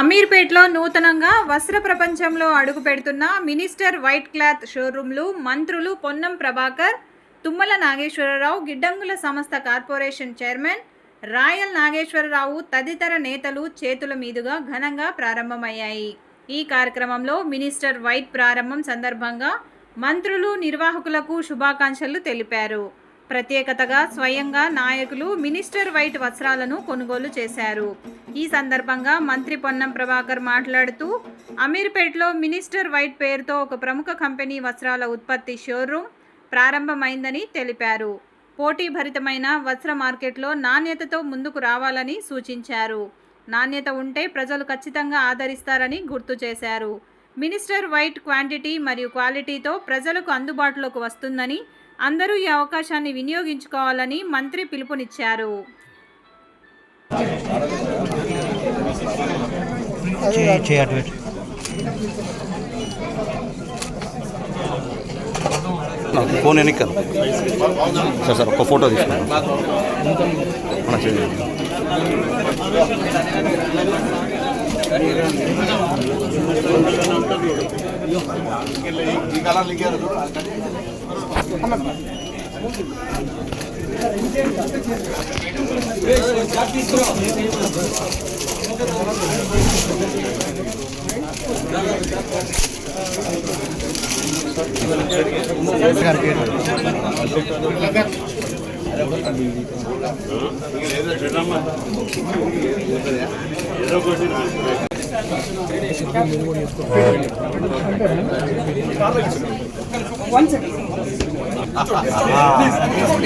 అమీర్పేట్లో నూతనంగా వస్త్ర ప్రపంచంలో అడుగు పెడుతున్న మినిస్టర్ వైట్ క్లాత్ షోరూంలు మంత్రులు పొన్నం ప్రభాకర్ తుమ్మల నాగేశ్వరరావు గిడ్డంగుల సంస్థ కార్పొరేషన్ చైర్మన్ రాయల్ నాగేశ్వరరావు తదితర నేతలు చేతుల మీదుగా ఘనంగా ప్రారంభమయ్యాయి. ఈ కార్యక్రమంలో మినిస్టర్ వైట్ ప్రారంభం సందర్భంగా మంత్రులు నిర్వాహకులకు శుభాకాంక్షలు తెలిపారు. ప్రత్యేకతగా స్వయంగా నాయకులు మినిస్టర్ వైట్ వస్త్రాలను కొనుగోలు చేశారు. ఈ సందర్భంగా మంత్రి పొన్నం ప్రభాకర్ మాట్లాడుతూ అమీర్పేట్లో మినిస్టర్ వైట్ పేరుతో ఒక ప్రముఖ కంపెనీ వస్త్రాల ఉత్పత్తి షోరూం ప్రారంభమైందని తెలిపారు. పోటీభరితమైన వస్త్ర మార్కెట్లో నాణ్యతతో ముందుకు రావాలని సూచించారు. నాణ్యత ఉంటే ప్రజలు ఖచ్చితంగా ఆదరిస్తారని గుర్తు చేశారు. మినిస్టర్ వైట్ క్వాంటిటీ మరియు క్వాలిటీతో ప్రజలకు అందుబాటులోకి వస్తుందని అందరూ ఈ అవకాశాన్ని వినియోగించుకోవాలని మంత్రి పిలుపునిచ్చారు. చేయి చేయి అటు పెట్టు ఫోన్ ఎన్నికలు సార్ సార్ ఒక ఫోటో తీసుకున్నాను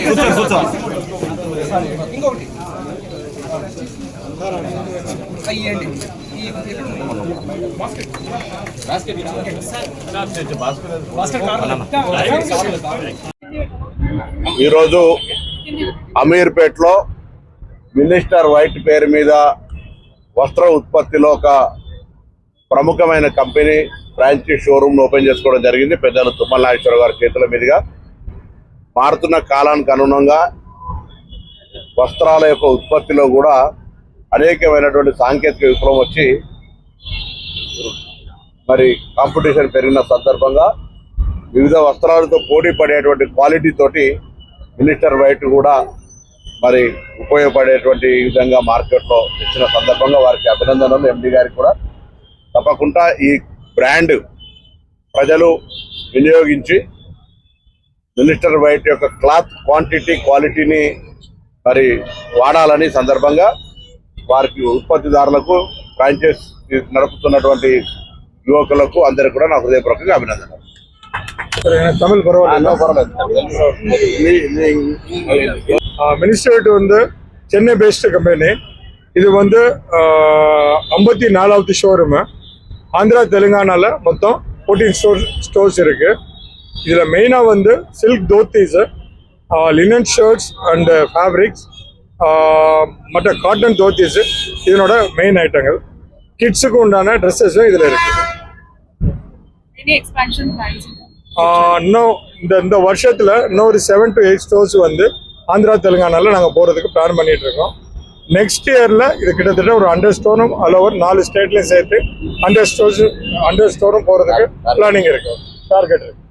కూర్చో కూర్చో. ఇంకొకటి. అయ్యండి. ఈరోజు అమీర్పేట్లో మినిస్టర్ వైట్ పేరు మీద వస్త్ర ఉత్పత్తిలో ఒక ప్రముఖమైన కంపెనీ ఫ్రాంచైజ్ షోరూమ్ ఓపెన్ చేసుకోవడం జరిగింది. పెద్దలు తుమ్మల నాగేశ్వర గారి చేతుల మీదుగా. మారుతున్న కాలానికి అనుగుణంగా వస్త్రాల యొక్క ఉత్పత్తిలో కూడా అనేకమైనటువంటి సాంకేతిక విప్లవం వచ్చి మరి కాంపిటీషన్ పెరిగిన సందర్భంగా వివిధ వస్త్రాలతో పోటీ పడేటువంటి క్వాలిటీ తోటి మినిస్టర్ వైట్ కూడా మరి ఉపయోగపడేటువంటి విధంగా మార్కెట్లో ఇచ్చిన సందర్భంగా వారికి అభినందనలు. ఎండి గారికి కూడా తప్పకుండా ఈ బ్రాండ్ ప్రజలు వినియోగించి మినిస్టర్ వైట్ యొక్క క్లాత్ క్వాంటిటీ క్వాలిటీని మరి వాడాలని సందర్భంగా వారికి ఉత్పత్తిదారులకు ఫ్రాంచైజ్ నడుపుతున్నటువంటి యువకులకు అందరికి కూడా నా హృదయపూర్వకంగా అభినందనలు தமிழ் பரவாயில்ல மினிஸ்டர்ட் வந்து சென்னை பேஸ்டு கம்பெனி இது வந்து ஐம்பத்தி நாலாவது ஷோரூமு ஆந்திரா தெலுங்கானால மொத்தம் ஃபோர்டீன் ஸ்டோர் ஸ்டோர்ஸ் இருக்கு இதில் மெயினாக வந்து silk dhotis linen shirts and fabrics மற்ற காட்டன் தோத்தீஸு இதனோட மெயின் ஐட்டங்கள் கிட்ஸுக்கு உண்டான ட்ரெஸ்ஸஸும் இதில் இருக்குது இன்னும் இந்த இந்த வருஷத்துல இன்னும் ஒரு செவன் டு எயிட் ஸ்டோர்ஸ் வந்து ஆந்திரா தெலுங்கானால நாங்க போறதுக்கு பிளான் பண்ணிட்டு இருக்கோம். நெக்ஸ்ட் இயர்ல இது கிட்டத்தட்ட ஒரு ஹண்ட்ரட் ஸ்டோரும் ஆல் ஓவர் நாலு ஸ்டேட்லயும் சேர்த்து ஹண்ட்ரட் ஸ்டோர்ஸ் ஹண்ட்ரட் ஸ்டோரும் போறதுக்கு பிளானிங் இருக்கு. டார்கெட் இருக்கு.